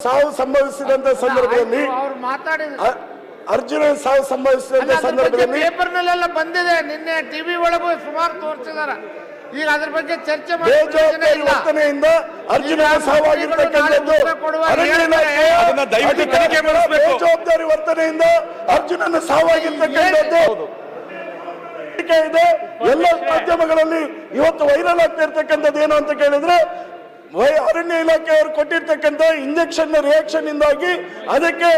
ಸಾವು ಸಂಭವಿಸಿದಂತ ಸಂದರ್ಭದಲ್ಲಿ ಅರ್ಜುನ ಸಾವು ಸಂಭವಿಸಿದಂತ ಸಂದರ್ಭದಲ್ಲಿ ಪೇಪರ್ನಲ್ಲೆಲ್ಲ ಬಂದಿದೆ. ನಿನ್ನೆ ಟಿವಿ ಒಳಗೂ ಸುಮಾರು ತೋರಿಸಿದಾರ ಈಗ ಅದ್ರ ಬಗ್ಗೆ ಚರ್ಚೆ ಮಾಡಿ ಅರ್ಜುನ ಜವಾಬ್ದಾರಿ ವರ್ತನೆಯಿಂದ ಅರ್ಜುನ ಸಾವಾಗಿರ್ತಕ್ಕಂಥದ್ದು. ಬೇಜವಾಬ್ದಾರಿ ವರ್ತನೆಯಿಂದ ಅರ್ಜುನನ ಸಾವಾಗಿರ್ತಕ್ಕಂಥದ್ದು ಇದೆ. ಎಲ್ಲ ಮಾಧ್ಯಮಗಳಲ್ಲಿ ಇವತ್ತು ವೈರಲ್ ಆಗ್ತಾ ಇರ್ತಕ್ಕಂಥದ್ದು ಏನು ಅಂತ ಕೇಳಿದ್ರೆ ವೈ- ಅರಣ್ಯ ಇಲಾಖೆಯವರು ಕೊಟ್ಟಿರ್ತಕ್ಕಂಥ ಇಂಜೆಕ್ಷನ್ ರಿಯಾಕ್ಷನ್ ಇಂದಾಗಿ ಅದಕ್ಕೆ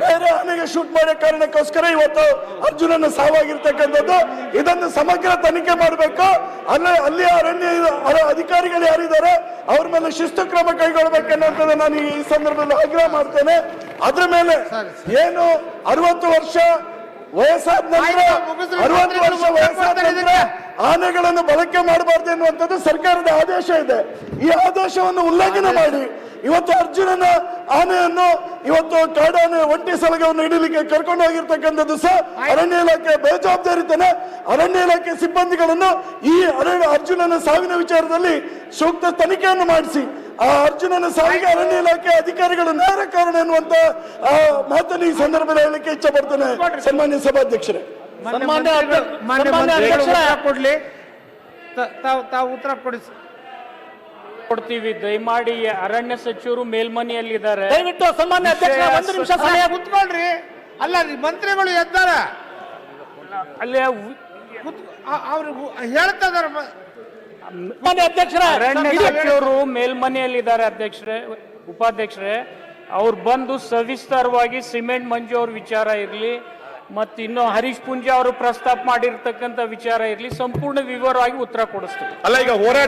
ಬೇರೆ ಆನೆಗೆ ಶೂಟ್ ಮಾಡೋ ಕಾರಣಕ್ಕೋಸ್ಕರ ಇವತ್ತು ಅರ್ಜುನನ ಸಾವಾಗಿರ್ತಕ್ಕಂಥದ್ದು. ಇದನ್ನು ಸಮಗ್ರ ತನಿಖೆ ಮಾಡಬೇಕು. ಅಲ್ಲಿ ಅಲ್ಲಿ ಅರಣ್ಯ ಅರ- ಅಧಿಕಾರಿಗಳು ಯಾರಿದ್ದಾರೆ ಅವ್ರ ಮೇಲೆ ಶಿಸ್ತು ಕ್ರಮ ಕೈಗೊಳ್ಬೇಕನ್ನೋಂಥದ್ದು ನಾನು ಈ ಸಂದರ್ಭದಲ್ಲಿ ಆಗ್ರಹ ಮಾಡ್ತೇನೆ. ಅದ್ರ ಮೇಲೆ ಏನು ಅರವತ್ತು ವರ್ಷ ವಯಸ್ಸಾದ ನಂತರ. ಅರವತ್ತು ವರ್ಷ ವಯಸ್ಸಾದ ನಂತರ ಆನೆಗಳನ್ನು ಬಳಕೆ ಮಾಡಬಾರ್ದು ಎನ್ನುವಂಥದ್ದು ಸರ್ಕಾರದ ಆದೇಶ ಇದೆ. ಈ ಆದೇಶವನ್ನು ಉಲ್ಲಂಘನೆ ಮಾಡಿ ಇವತ್ತು ಅರ್ಜುನನ ಆನೆಯನ್ನು ಇವತ್ತು ಕಾಡಾನೆ ಒಂಟಿ ಸಲಗವನ್ನು ಇಡಲಿಕ್ಕೆ ಕರ್ಕೊಂಡು ಹೋಗಿರ್ತಕ್ಕಂಥದ್ದು ಸಹ ಅರಣ್ಯ ಇಲಾಖೆ ಬೇಜವಾಬ್ದಾರಿತನ ಅರಣ್ಯ ಇಲಾಖೆ ಸಿಬ್ಬಂದಿಗಳನ್ನು ಈ ಅರಣ್ಯ ಅರ್ಜುನನ ಸಾವಿನ ವಿಚಾರದಲ್ಲಿ ಸೂಕ್ತ ತನಿಖೆಯನ್ನು ಮಾಡಿಸಿ. ಆ ಅರ್ಜುನನ ಸಾವಿಗೆ ಅರಣ್ಯ ಇಲಾಖೆ ಅಧಿಕಾರಿಗಳು ನೇರ ಕಾರಣ ಎನ್ನುವಂತ ಆ, ಮಾತನ್ನು ಈ ಸಂದರ್ಭದಲ್ಲಿ ಹೇಳಲಿಕ್ಕೆ ಇಚ್ಛೆ ಪಡ್ತೇನೆ. ಸನ್ಮಾನ್ಯ ಸಭಾಧ್ಯಕ್ಷರೇ. ಕೊಡ್ಲಿ. ತಾವು ತಾವು ಉತ್ತರ ಕೊಡಿಸಿ. ಕೊಡ್ತೀವಿ. ದಯಮಾಡಿ ಅರಣ್ಯ ಸಚಿವರು ಮೇಲ್ಮನೆಯಲ್ಲಿದ್ದಾರೆ. ದಯವಿಟ್ಟು ಸನ್ಮಾನ್ಯ ಅಧ್ಯಕ್ಷ ಒಂದು ನಿಮಿಷ ಅಲ್ಲ, ಸಮಯ ಕುತ್ಕೊಳ್ರಿ. ಅಲ್ಲ ರೀ, ಮಂತ್ರಿಗಳು ಎದ್ದಾರ. ಅಲ್ಲಿ ಅವ್ರು ಹೇಳ್ತಾ ಇದಾರೆ ಮ- ಮಾನ್ಯ ಅಧ್ಯಕ್ಷರೇ. ಅರಣ್ಯ ಸಚಿವರು ಸಚಿವರು ಮೇಲ್ಮನೆಯಲ್ಲಿದ್ದಾರೆ ಅಧ್ಯಕ್ಷರೇ ಉಪಾಧ್ಯಕ್ಷರೇ. ಅವ್ರು ಬಂದು ಸವಿಸ್ತಾರವಾಗಿ ಸಿಮೆಂಟ್ ಮಂಜು ಅವ್ರ ವಿಚಾರ ಇರಲಿ, ಮತ್ತು ಇನ್ನು ಹರೀಶ್ ಪುಂಜಾ ಅವರು ಪ್ರಸ್ತಾಪ ಮಾಡಿರ್ತಕ್ಕಂಥ ವಿಚಾರ ಇರಲಿ, ಸಂಪೂರ್ಣ ವಿವರವಾಗಿ ಉತ್ತರ ಕೊಡಿಸ್ತೀವಿ. ಅಲ್ಲ, ಈಗ ಹೋರಾಟ